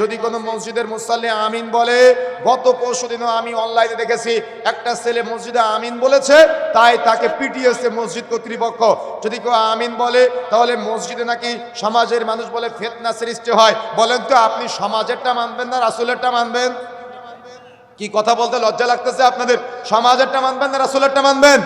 যদি কোনো মসজিদের মুসাল্লি আমিন বলে, গত পরশু দিনও আমি অনলাইনে দেখেছি, একটা ছেলে মসজিদে আমিন বলেছে, তাই তাকে পিটিয়েছে মসজিদ কর্তৃপক্ষ। যদি কেউ আমিন বলে, তাহলে মসজিদে নাকি সমাজের মানুষ বলে ফেতনা সৃষ্টি হয়। বলেন তো, আপনি সমাজেরটা মানবেন না রাসুলেরটা মানবেন? কি কথা বলতে লজ্জা লাগতেছে আপনাদের? সমাজেরটা মানবেন না রাসুলেরটা মানবেন?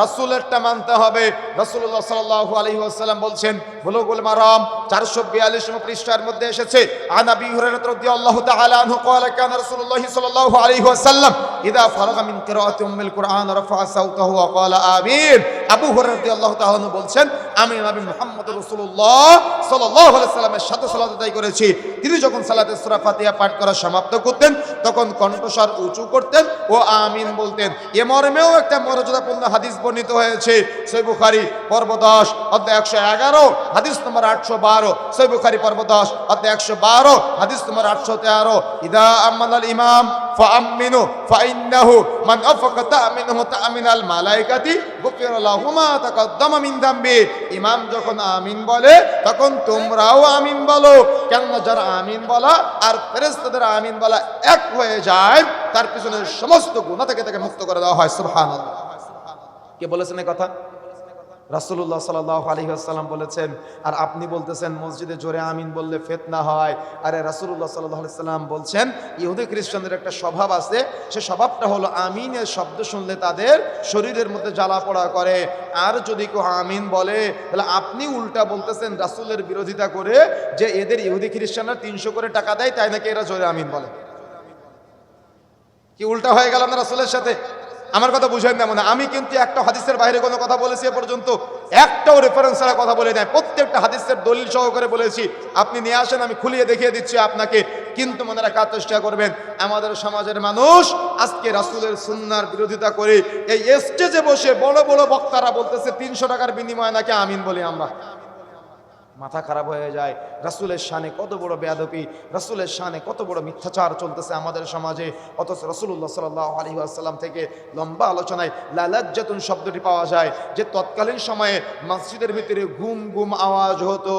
রাসুলেরটা মানতে হবে রাসুল্লাহ সাল্লাহ আলহি আসাল্লাম বলছেন বুলুগুল মারাম চারশো বিয়াল্লিশ পৃষ্ঠার মধ্যে এসেছে আনাবি হুরায়রা রাদিয়াল্লাহু তাআলা আনহু قال كان رسول الله صلى الله عليه وسلم اذا فرغ من قراءه ام القران رفع صوته وقال امين আবু হুরায়রা রাদিয়াল্লাহু তাআলা আনহু বলছেন আমি নবী মুহাম্মদ রাসূলুল্লাহ সাল্লাল্লাহু আলাইহি সাল্লামের সাথে সালাত আদায় করেছি তিনি যখন সালাতে সূরা ফাতিহা পাঠ করা সমাপ্ত করতেন তখন কণ্ঠস্বর উঁচু করতেন ও আমিন বলতেন এ মর্মেও একটা মর্যাদাপূর্ণ হাদিস বর্ণিত হয়েছে সই বুখারি পর্ব দশ অধ্যায় একশো এগারো হাদিস নম্বর আটশো বারো সই বুখারি পর্ব দশ অধ্যায় একশো বারো হাদিস নম্বর আটশো তেরো ইদা আমাল ইমাম فأمنوا فإنه من أفق تأمنه تأمن الملائكة غفر له ما تقدم من ذنبه ইমাম যখন আমিন বলে তখন তোমরাও আমিন বলো। কেননা যারা আমিন বলা আর ফেরেস্তাদের আমিন বলা এক হয়ে যায়, তার পিছনে সমস্ত গুণা থেকে তাকে মুক্ত করে দেওয়া হয়। সুবহানাল্লাহ। কে বলেছেন কথা? রাসুল্লাহ সাল্লাহ আলী আসসালাম বলেছেন, আর আপনি বলতেছেন, মসজিদে জোরে আমিন বললে ফেতনা হয়। আরে রাসুল্লাহ সাল্লাহ সাল্লাম বলছেন, ইহুদি খ্রিস্টানদের একটা স্বভাব আছে, সে স্বভাবটা হলো আমিনের শব্দ শুনলে তাদের শরীরের মধ্যে জ্বালা পড়া করে। আর যদি কেউ আমিন বলে, তাহলে আপনি উল্টা বলতেছেন রাসুলের বিরোধিতা করে যে এদের ইহুদি খ্রিস্টানরা তিনশো করে টাকা দেয়, তাই নাকি এরা জোরে আমিন বলে? কি উল্টা হয়ে গেল না রাসুলের সাথে? আমার কথা বুঝেন না মনে আমি কিন্তু একটা হাদিসের বাইরে কোনো কথা বলেছি এ পর্যন্ত, একটাও রেফারেন্স ছাড়া কথা বলে নাই। প্রত্যেকটা হাদিসের দলিল সহকারে বলেছি। আপনি নিয়ে আসেন, আমি খুলিয়ে দেখিয়ে দিচ্ছি আপনাকে। কিন্তু মনে রাখার চেষ্টা করবেন, আমাদের সমাজের মানুষ আজকে রাসুলের সুন্নার বিরোধিতা করে এই স্টেজে বসে বড় বড় বক্তারা বলতেছে, তিনশো টাকার বিনিময়ে নাকি আমিন বলি আমরা। মাথা খারাপ হয়ে যায়। রাসুলের শানে কত বড় বেয়াদপি রাসুলের শানে কত বড় মিথ্যাচার চলতেছে আমাদের সমাজে। অথচ রসুল্লাহ সাল্লাহ আলী আসসালাম থেকে লম্বা আলোচনায় লালাজ্জাতুন শব্দটি পাওয়া যায় যে তৎকালীন সময়ে মসজিদের ভিতরে ঘুম ঘুম আওয়াজ হতো,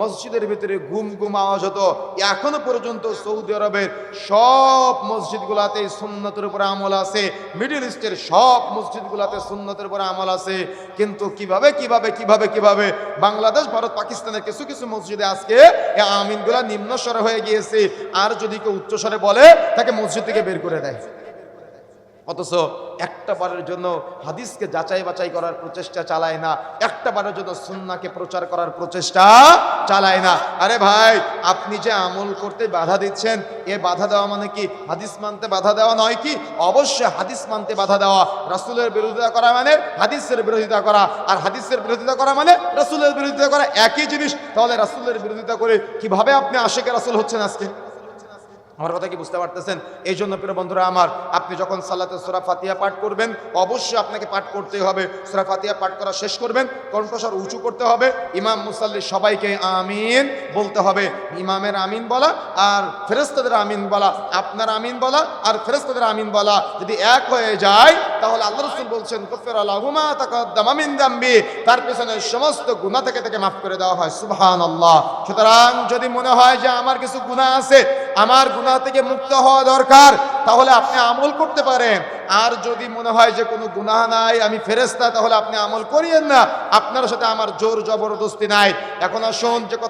মসজিদের ভিতরে ঘুম ঘুম আওয়াজ হতো। এখনও পর্যন্ত সৌদি আরবের সব মসজিদগুলাতে সুন্নতের উপরে আমল আছে, মিডিল ইস্টের সব মসজিদগুলাতে সুন্নতের উপরে আমল আছে। কিন্তু কীভাবে কীভাবে কীভাবে কীভাবে বাংলাদেশ, ভারত পাকিস্তানের কিছু কিছু মসজিদে আজকে আমিনগুলা নিম্ন স্বরে হয়ে গিয়েছে। আর যদি কেউ উচ্চ স্বরে বলে, তাকে মসজিদ থেকে বের করে দেয়। অথচ একটা বারের জন্য হাদিসকে যাচাই বাছাই করার প্রচেষ্টা চালায় না, একটা বারের জন্য সুন্নাকে প্রচার করার প্রচেষ্টা চালায় না। আরে ভাই, আপনি যে আমল করতে বাধা দিচ্ছেন, এ বাধা দেওয়া মানে কি? হাদিস মানতে বাধা দেওয়া নয় কি? অবশ্যই হাদিস মানতে বাধা দেওয়া। রাসুলের বিরোধিতা করা মানে হাদিসের বিরোধিতা করা। আর হাদিসের বিরোধিতা করা মানে রাসুলের বিরোধিতা করা। একই জিনিস। তাহলে রাসুলের বিরোধিতা করে কীভাবে আপনি আশেকে রাসুল হচ্ছেন আজকে? আমার কথা কি বুঝতে পারতেছেন? এই জন্য প্রিয় বন্ধুরা আমার, আপনি যখন সাল্লাতে সুরা ফাতিহা পাঠ করবেন, অবশ্যই আপনাকে পাঠ করতে হবে। সুরা ফাতিহা পাঠ করা শেষ করবেন, কণ্ঠস্বর উঁচু করতে হবে, ইমাম মুসাল্লি সবাইকে আমিন বলতে হবে। ইমামের আমিন বলা আর ফেরেস্তাদের আমিন বলা, আপনার আমিন বলা আর ফেরেস্তাদের আমিন বলা যদি এক হয়ে যায়, তাহলে আল্লাহ রসুল বলছেন কফের আল্লাহুমা আমিন দাম্বি। তার পেছনে সমস্ত গুণা থেকে তাকে মাফ করে দেওয়া হয়। সুবহানাল্লাহ। সুতরাং যদি মনে হয় যে আমার কিছু গুনাহ আছে আমার গুণা থেকে মুক্ত হওয়া দরকার, তাহলে আপনি আমল করতে পারেন। আর যদি মনে হয় যে কোনো গুনাহ নাই, আমি ফেরেস্তা তাহলে আপনি আমল করিয়েন না। আপনার সাথে আমার জোর জবরদস্তি নাই। এখন আসুন, যে কথা